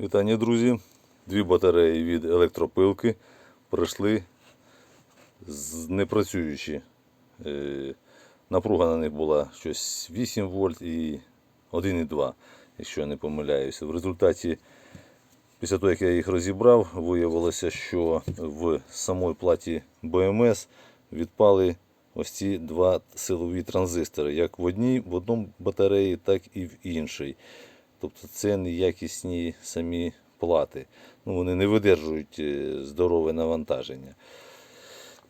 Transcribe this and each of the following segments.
Вітання, друзі! Дві батареї від електропилки прийшли з непрацюючі. Е, Напруга на них була щось 8 вольт і 1,2, якщо я не помиляюся. В результаті, після того, як я їх розібрав, виявилося, що в самій платі БМС відпали ось ці два силові транзистори, як в одній в одному батареї, так і в іншій. Тобто це неякісні самі плати. Ну, вони не видержують е, здорове навантаження.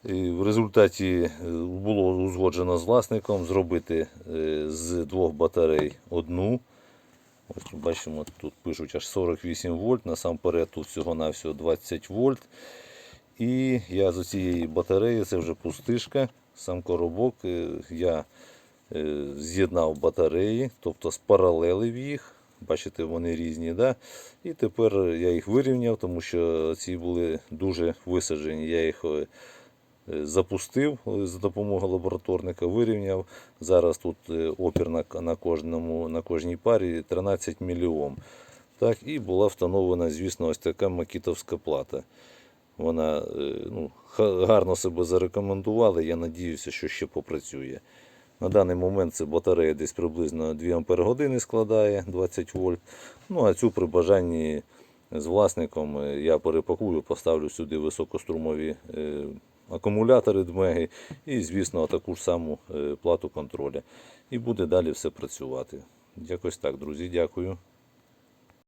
І в результаті е, було узгоджено з власником зробити е, з двох батарей одну. Ось бачимо, тут пишуть аж 48 вольт, насамперед тут всього-навсього 20 вольт. І я з цієї батареї, це вже пустишка, сам коробок, я з'єднав батареї, тобто спаралелив їх. Бачите, вони різні. Да? І тепер я їх вирівняв, тому що ці були дуже висаджені. Я їх е, запустив е, за допомогою лабораторника, вирівняв. Зараз тут е, опір на, кожному, на кожній парі 13 мільйом. Так, і була встановлена, звісно, ось така макітовська плата. Вона ну, гарно себе зарекомендувала. Я надіюся, що ще попрацює. На даний момент це батарея десь приблизно 2 Ампер складає 20 вольт. Ну а цю при бажанні з власником е, я перепакую, поставлю сюди високострумові е, акумулятори дмеги і, звісно, таку ж саму е, плату контроля. І буде далі все працювати. Якось так, друзі, дякую.